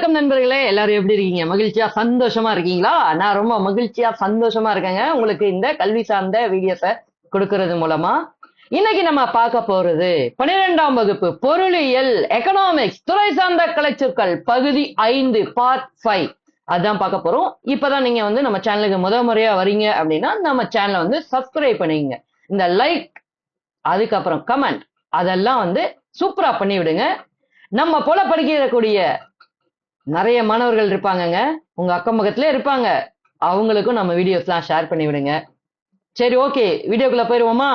வணக்கம் நண்பர்களே எல்லாரும் எப்படி இருக்கீங்க? மகிழ்ச்சியா சந்தோஷமா இருக்கீங்களா? நான் ரொம்ப மகிழ்ச்சியா சந்தோஷமா இருக்கேங்க. உங்களுக்கு இந்த கல்வி சார்ந்த வீடியோஸை கொடுக்கறது மூலமா. இன்னைக்கு நம்ம பார்க்க போறது பன்னிரெண்டாம் வகுப்பு பொருளியல் எக்கனாமிக்ஸ் துறை சார்ந்த கலைச்சொற்கள் பகுதி ஐந்து பார்ட் ஃபைவ் அதான் பார்க்க போறோம். இப்பதான் நீங்க வந்து நம்ம சேனலுக்கு முத முறையா வரீங்க அப்படின்னா நம்ம சேனலை வந்து சப்ஸ்கிரைப் பண்ணிக்கங்க. இந்த லைக் அதுக்கப்புறம் கமெண்ட் அதெல்லாம் வந்து சூப்பரா பண்ணி விடுங்க நம்ம போல படிக்கக்கூடிய நிறைய மாணவர்கள் இருப்பாங்கங்க. உங்க அக்கம் பக்கத்துல இருப்பாங்க. அவங்களுக்கும் நம்ம வீடியோஸ்லாம் ஷேர் பண்ணி விடுங்க. சரி ஓகே வீடியோக்குள்ள போயிருவோமா?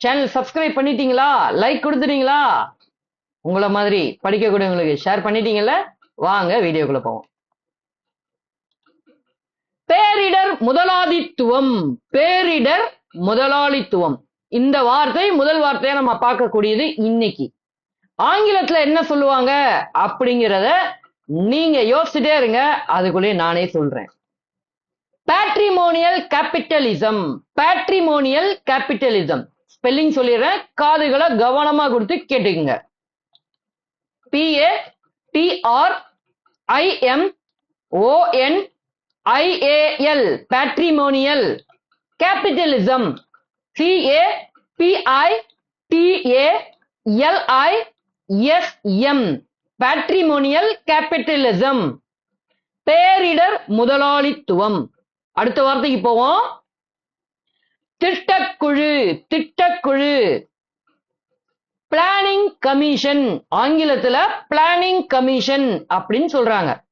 சேனல் சப்ஸ்கிரைப் பண்ணிட்டீங்களா? லைக் கொடுத்துட்டீங்களா? உங்களை மாதிரி படிக்கக்கூடியவங்களுக்கு ஷேர் பண்ணிட்டீங்கல்ல? வாங்க வீடியோக்குள்ள போவோம். பேரிடர் முதலாளித்துவம். பேரிடர் முதலாளித்துவம். இந்த வார்த்தை முதல் வார்த்தையை நம்ம பார்க்கக்கூடியது இன்னைக்கு. ஆங்கிலத்துல என்ன சொல்லுவாங்க? அப்படிங்கிறத நீங்க யோசிச்சுட்டே இருங்க அதுக்குள்ளே நானே சொல்றேன். Patrimonial capitalism patrimonial capitalism spelling சொல்லிடுறேன். காதுகளை கவனமா கொடுத்து கேட்டுக்குங்க. P A T R I M O N I A L patrimonial capitalism C A P I T A L I S M patrimonial capitalism பேரிடர் முதலாளித்துவம். அடுத்த வார்த்தைக்கு போவோம். திட்டக்குழு திட்டக்குழு. பிளானிங் கமிஷன் ஆங்கிலத்துல பிளானிங் கமிஷன் அப்படின்னு சொல்றாங்க.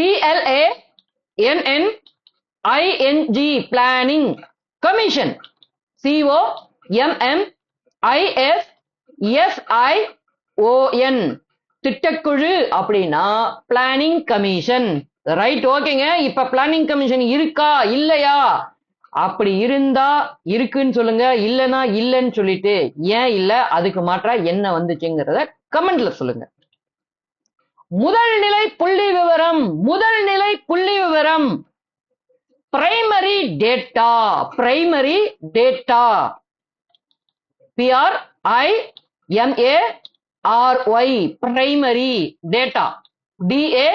P L A N N I N G planning commission C O M M I S S I O N திட்டக்குழு அப்படின்னா பிளானிங் கமிஷன் ரைட் ஓகேங்க இப்ப பிளானிங் கமிஷன் இருக்கா? இல்லையா? அப்படி இருந்தா இருக்குன்னு சொல்லுங்க. இல்லைன்னா இல்லைன்னு சொல்லிட்டு ஏன் இல்ல? அதுக்கு மாற்றா என்ன வந்துச்சுங்கிறத கமெண்ட்ல சொல்லுங்க. முதல் நிலை புள்ளி விவரம். முதல் நிலை புள்ளி விவரம். Primary data primary data P R I M A R Y primary data D A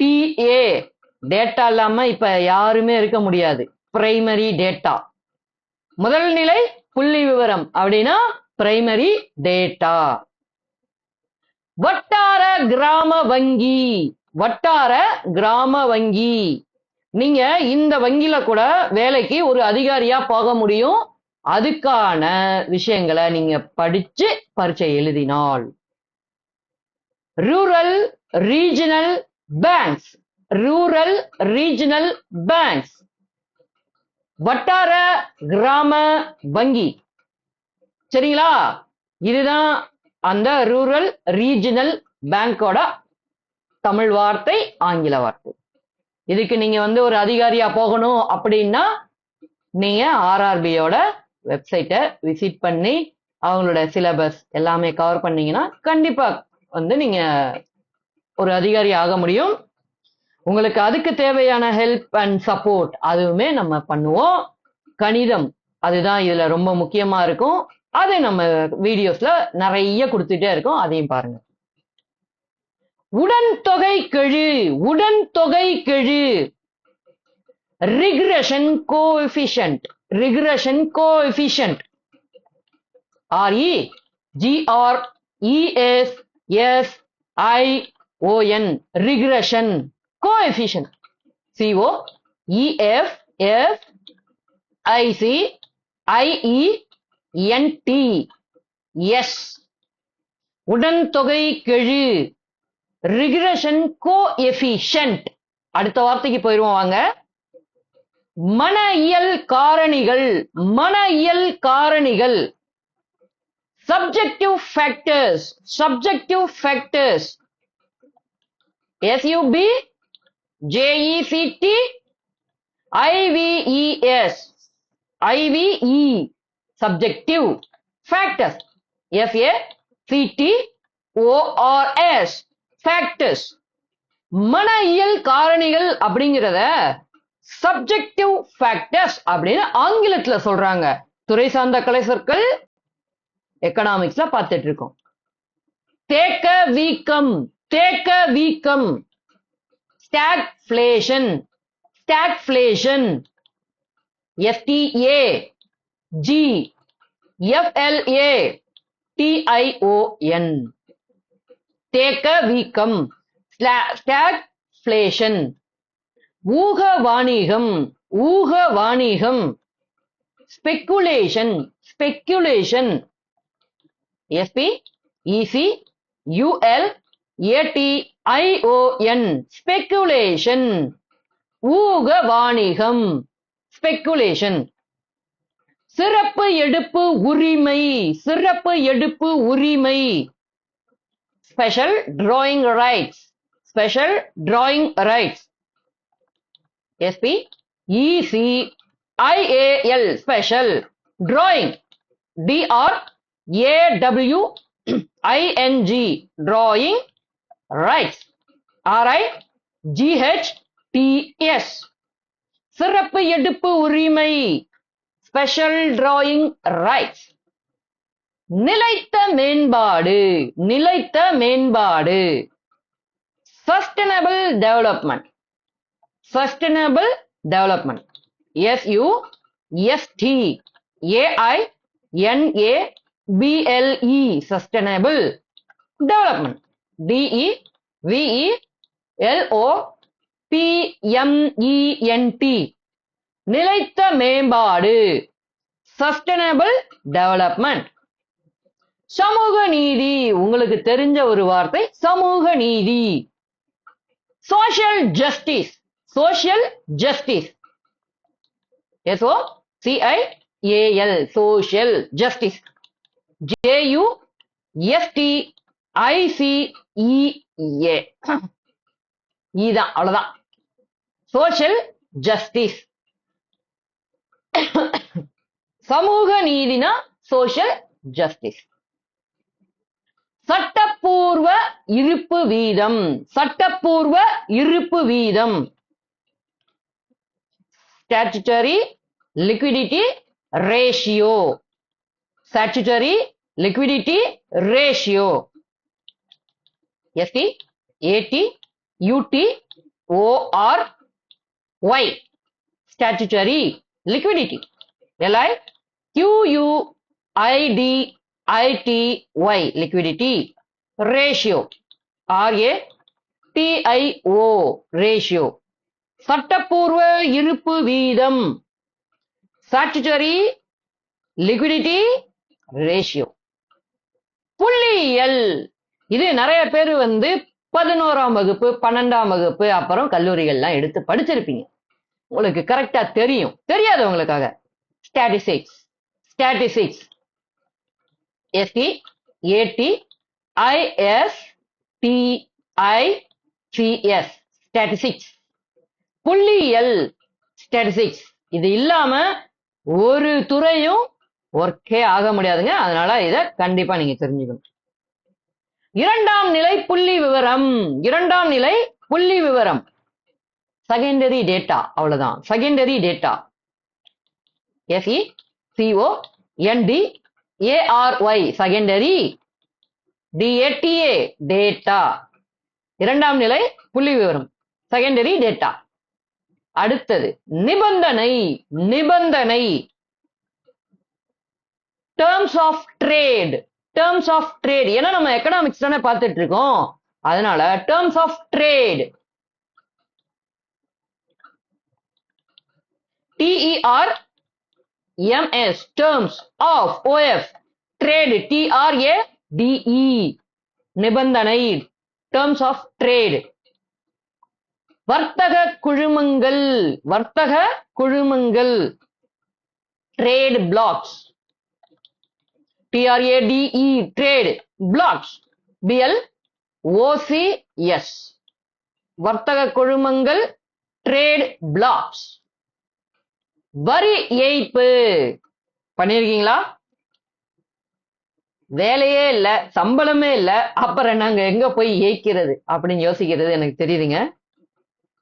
T A data இல்லாம இப்ப யாருமே இருக்க முடியாது. பிரைமரி டேட்டா முதல் நிலை புள்ளி விவரம் அப்படின்னா பிரைமரி டேட்டா வட்டார கிராம வங்கி. வட்டார கிராம வங்கி. நீங்க இந்த வங்கியில கூட வேலைக்கு ஒரு அதிகாரியா போக முடியும். அதுக்கான விஷயங்களை நீங்க படிச்சு பரீட்சை எழுதினால். Rural regional banks rural regional banks வட்டார கிராம வங்கி. சரிங்களா? இதுதான் அந்த ரூரல் ரீஜனல் பேங்கோட தமிழ் வார்த்தை ஆங்கில வார்த்தை. இதுக்கு நீங்க வந்து ஒரு அதிகாரியா போகணும் அப்படின்னா நீங்க ஆர்ஆர்பியோட வெப்சைட்டை விசிட் பண்ணி அவங்களோட சிலபஸ் எல்லாமே கவர் பண்ணீங்கன்னா கண்டிப்பா வந்து நீங்க ஒரு அதிகாரி ஆக முடியும். உங்களுக்கு அதுக்கு தேவையான ஹெல்ப் அண்ட் சப்போர்ட் அதுவுமே நம்ம பண்ணுவோம். கணிதம் அதுதான் இதுல ரொம்ப முக்கியமா இருக்கும். அதை நம்ம வீடியோஸ்ல நிறைய கொடுத்துட்டே இருக்கோம். அதையும் பாருங்க. உடன் தொகை கெழு உடன் தொகை கெழு. Regression coefficient regression coefficient R E G R E S S I O N regression coefficient C O E F F I C I E N T S உடன் தொகை கெழு ரிக்ரெஷன் கோ எஃபிஷியன்ட் அடுத்த வார்த்தைக்கு போயிருவோம் வாங்க. மன இயல் காரணிகள் மன இயல் காரணிகள். Subjective factors subjective factors S U B J E C T I V E S I V E subjective factors F A C T O R S factors மன இயல் காரணிகள் அப்படிங்கிறத சப்ஜெக்டிவ் ஃபேக்டர்ஸ் அப்படின்னு ஆங்கிலத்துல சொல்றாங்க. துறை சார்ந்த கலை சொற்கள் எக்கனாமிக்ஸ்ல பார்த்துட்டு இருக்கோம் தேக்க வீக்கம் தேக்க வீக்கம். Stagflation stagflation F T A G F L A T I O N தேக்க வீக்கம் ஸ்டாக்ஃபிளேஷன் ஊக வாணிகம் ஊக வாணிகம் speculation speculation S P E C U L A T I O N speculation ஊக வாணிகம் ஸ்பெக்குலேஷன் சிறப்பு எடுப்பு உரிமை. சிறப்பு எடுப்பு உரிமை. Special drawing rights special drawing rights S P E C I A L special drawing D R A W I N G drawing rights R I G H T S சிறப்பு எடுப்பு உரிமை special drawing rights நிலைத்த மேம்பாடு நிலைத்த மேம்பாடு. Sustainable development sustainable development S U S T A I N A B L E sustainable development D E V E L O P M E N T நிலைத்த மேம்பாடு. Sustainable development சமூக நீதி. உங்களுக்கு தெரிஞ்ச ஒரு வார்த்தை சமூக நீதி. Social justice social justice S O C I A L social justice J U S T I C E A இதான் அவ்வளவுதான். சோஷியல் ஜஸ்டிஸ் சமூக நீதினா சோஷியல் ஜஸ்டிஸ் சட்டப்பூர்வ இருப்பு வீதம். சட்டப்பூர்வ இருப்பு வீதம். Statutory liquidity ratio statutory liquidity ratio S T A T U T O R y statutory liquidity li qu id y liquidity ratio ra tio ratio சட்டப்பூர்வ இருப்பு வீதம் statutory liquidity ratio புள்ளியியல். இது நிறைய பேர் வந்து பதினோராம் வகுப்பு பன்னெண்டாம் வகுப்பு அப்புறம் கல்லூரிகள்லாம் எடுத்து படிச்சிருப்பீங்க. உங்களுக்கு கரெக்டா தெரியும். தெரியாதவங்களுக்காக. Statistics statistics S T A T I S T I C S statistics புள்ளியியல். ஸ்டாட்டிஸ்டிக்ஸ் இது இல்லாம ஒரு துறையும் ஒர்க்கே ஆக முடியாதுங்க. அதனால இத கண்டிப்பா நீங்க தெரிஞ்சுக்கணும். இரண்டாம் நிலை புள்ளி விவரம். இரண்டாம் நிலை புள்ளி விவரம். செகண்டரி டேட்டா அவ்வளவுதான். Secondary data S E C O N D A R Y secondary D A T A data இரண்டாம் நிலை புள்ளி விவரம். செகண்டரி டேட்டா அடுத்தது நிபந்தனை. நிபந்தனை. Terms of trade terms of trade ஏன்னா நம்ம எக்கனாமிக்ஸ் தானே பார்த்துட்டு இருக்கோம் அதனால terms of trade T E R M S terms of O F trade T R A D E நிபந்தனை. டேர்ம்ஸ் ஆஃப் ட்ரேடு வர்த்தக குழுமங்கள். வர்த்தக குழுமங்கள். Trade blocks TRADE trade blocks BL OCS வர்த்தக குழுமங்கள் ட்ரேட் பிளாக்ஸ் வரி ஏய்ப்பு. பண்ணிருக்கீங்களா? வேலையே இல்ல சம்பளமே இல்ல அப்புறம் நாங்க எங்க போய் ஏய்க்கிறது அப்படின்னு யோசிக்கிறது எனக்கு தெரியுதுங்க.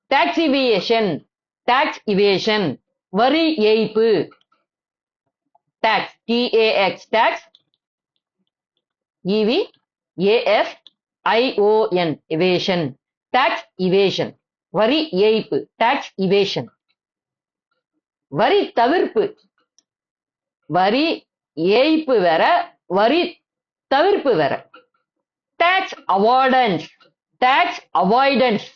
டாக்ஸ் இவியேஷன் டாக்ஸ் இவியேஷன் வரி ஏய்ப்பு. Tax T A X tax E V A F I O N evasion tax evasion வரி ஏய்ப்பு. டாக்ஸ் இவேஷன் வரி தவிர்ப்பு. வரி ஏய்ப்பு வேற வரி தவிர்ப்பு வேற. Tax avoidance tax avoidance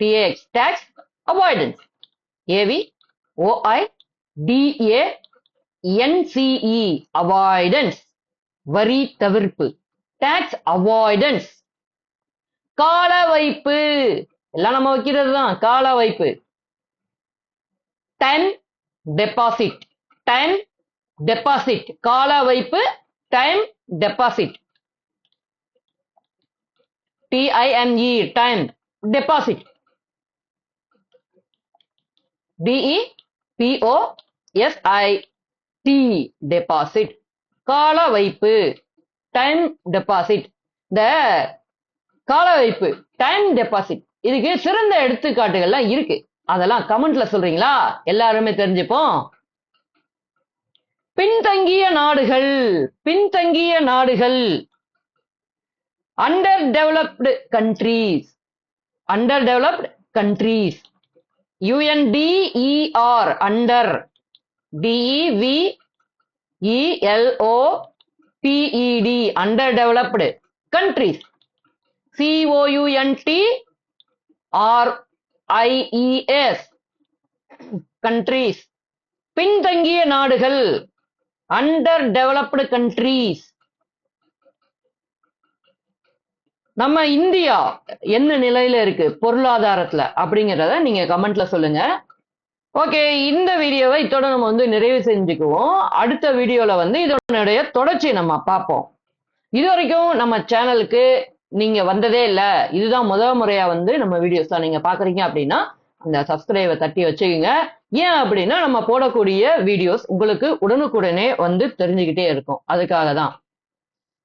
T X tax avoidance A V O I D A N C E avoidance வரி தவிர்ப்பு. டாக்ஸ் அவாய்டன்ஸ் கால வைப்பு எல்லாம் நம்ம வைக்கிறது தான் கால வைப்பு டைம் டெபாசிட் டைம் டெபாசிட் கால வைப்பு time deposit T I M E time deposit D E P O S I T deposit கால வைப்பு டைம் டெபாசிட் இந்த கால வைப்பு டைம் டெபாசிட் இதுக்கு சிறந்த எடுத்துக்காட்டுகள்லாம் இருக்கு. அதெல்லாம் கமெண்ட்ல சொல்றீங்களா? எல்லாருமே தெரிஞ்சுப்போம். பின்தங்கிய நாடுகள் பின்தங்கிய நாடுகள். Underdeveloped countries underdeveloped countries U N D E R under D E V E L O P E D underdeveloped countries C O U N T R I E S countries பின்தங்கிய நாடுகள் underdeveloped countries நம்ம India என்ன நிலையில இருக்கு? பொருளாதாரத்துல அப்படிங்கறத நீங்க கமெண்ட்ல சொல்லுங்க. ஓகே இந்த வீடியோவை இதோட நம்ம வந்து நிறைவு செஞ்சுக்குவோம். அடுத்த வீடியோவில் வந்து இதனுடைய தொடர்ச்சி நம்ம பார்ப்போம். இது வரைக்கும் நம்ம சேனலுக்கு நீங்கள் வந்ததே இல்லை. இதுதான் முதல் முறையாக வந்து நம்ம வீடியோஸ் தான் பார்க்குறீங்க அப்படின்னா அந்த சப்ஸ்கிரைபை தட்டி வச்சுக்கோங்க. ஏன் அப்படின்னா நம்ம போடக்கூடிய வீடியோஸ் உங்களுக்கு உடனுக்குடனே வந்து தெரிஞ்சுக்கிட்டே இருக்கும். அதுக்காக தான்.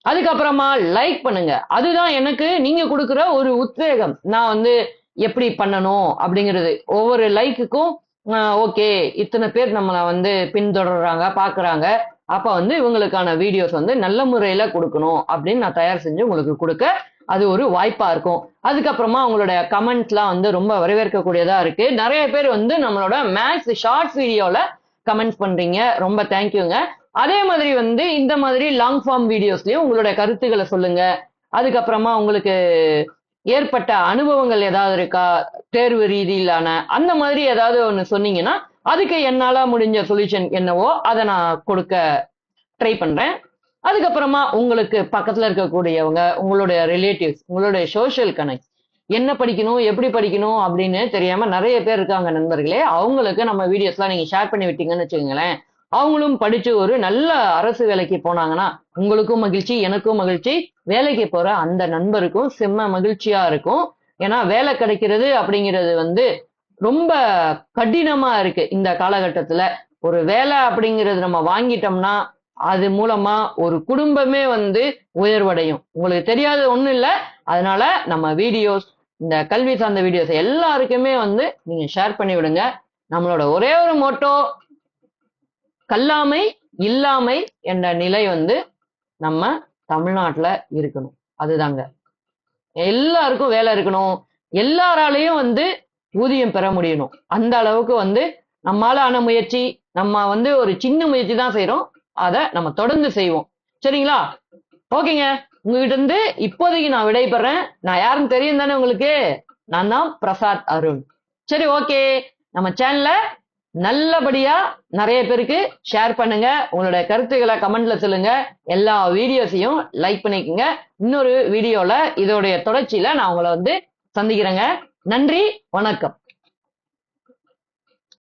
அதுக்கப்புறமா லைக் பண்ணுங்க. அதுதான் எனக்கு நீங்க கொடுக்குற ஒரு உத்வேகம். நான் வந்து எப்படி பண்ணணும் அப்படிங்கிறது. ஒவ்வொரு லைக்குக்கும் ஓகே. இத்தனை பேர் நம்மளை வந்து பின்தொடர்றாங்க பார்க்குறாங்க அப்போ வந்து இவங்களுக்கான வீடியோஸ் வந்து நல்ல முறையில் கொடுக்கணும் அப்படின்னு நான் தயார் செஞ்சு உங்களுக்கு கொடுக்க அது ஒரு வாய்ப்பாக இருக்கும். அதுக்கப்புறமா அவங்களோட கமெண்ட்ஸ்லாம் வந்து ரொம்ப வரவேற்கக்கூடியதாக இருக்குது நிறைய பேர் வந்து நம்மளோட மேக்ஸ் ஷார்ட்ஸ் வீடியோவில் கமெண்ட்ஸ் பண்ணுறீங்க ரொம்ப தேங்க்யூங்க அதே மாதிரி வந்து இந்த மாதிரி லாங் ஃபார்ம் வீடியோஸ்லயும் உங்களுடைய கருத்துக்களை சொல்லுங்க. அதுக்கப்புறமா உங்களுக்கு ஏற்பட்ட அனுபவங்கள் ஏதாவது இருக்கா? தேர்வு ரீதியிலான அந்த மாதிரி ஏதாவது ஒன்று சொன்னீங்கன்னா அதுக்கு என்னால் முடிஞ்ச சொல்யூஷன் என்னவோ அதை நான் கொடுக்க ட்ரை பண்ணுறேன் அதுக்கப்புறமா உங்களுக்கு பக்கத்தில் இருக்கக்கூடியவங்க உங்களுடைய ரிலேட்டிவ்ஸ் உங்களுடைய சோஷியல் கனெக்ட் என்ன படிக்கணும் எப்படி படிக்கணும் அப்படின்னு தெரியாமல் நிறைய பேர் இருக்காங்க நண்பர்களே அவங்களுக்கு நம்ம வீடியோஸ்லாம் நீங்கள் ஷேர் பண்ணி விட்டீங்கன்னு வச்சுக்கோங்களேன். அவங்களும் படிச்சு ஒரு நல்ல அரசு வேலைக்கு போனாங்கன்னா உங்களுக்கும் மகிழ்ச்சி எனக்கும் மகிழ்ச்சி. வேலைக்கு போற அந்த நண்பருக்கும் செம்ம மகிழ்ச்சியா இருக்கும். ஏன்னா வேலை கிடைக்கிறது அப்படிங்கிறது வந்து ரொம்ப கடினமா இருக்கு இந்த காலகட்டத்துல. ஒரு வேலை அப்படிங்கிறது நம்ம வாங்கிட்டோம்னா அது மூலமா ஒரு குடும்பமே வந்து உயர்வடையும். உங்களுக்கு தெரியாத ஒண்ணும் இல்லை. அதனால நம்ம வீடியோஸ் இந்த கல்வி சார்ந்த வீடியோஸ் எல்லாருக்குமே வந்து நீங்க ஷேர் பண்ணி விடுங்க நம்மளோட ஒரே ஒரு மோட்டோ கல்லாமை இல்லாமை என்ற நிலை வந்து நம்ம தமிழ்நாட்டுல இருக்கணும். அதுதாங்க. எல்லாருக்கும் வேலை இருக்கணும். எல்லாராலையும் வந்து ஊதியம் பெற முடியணும். அந்த அளவுக்கு வந்து நம்மால ஆன முயற்சி நம்ம வந்து ஒரு சின்ன முயற்சி தான் செய்யறோம் அதை நம்ம தொடர்ந்து செய்வோம். சரிங்களா? ஓகேங்க. உங்ககிட்ட இருந்து இப்போதைக்கு நான் விடைபெறேன். நான் யாருன்னு தெரியும் தானே உங்களுக்கு? நான் தான் பிரசாத் அருண். சரி ஓகே. நம்ம சேனல்ல நல்லபடியா நிறைய பேருக்கு ஷேர் பண்ணுங்க. உங்களுடைய கருத்துக்களை கமெண்ட்ல சொல்லுங்க. எல்லா வீடியோஸையும் லைக் பண்ணிக்கோங்க. இன்னொரு வீடியோல இதோடைய தொடர்ச்சியில நான் உங்களை வந்து சந்திக்கிறேங்க. நன்றி வணக்கம்.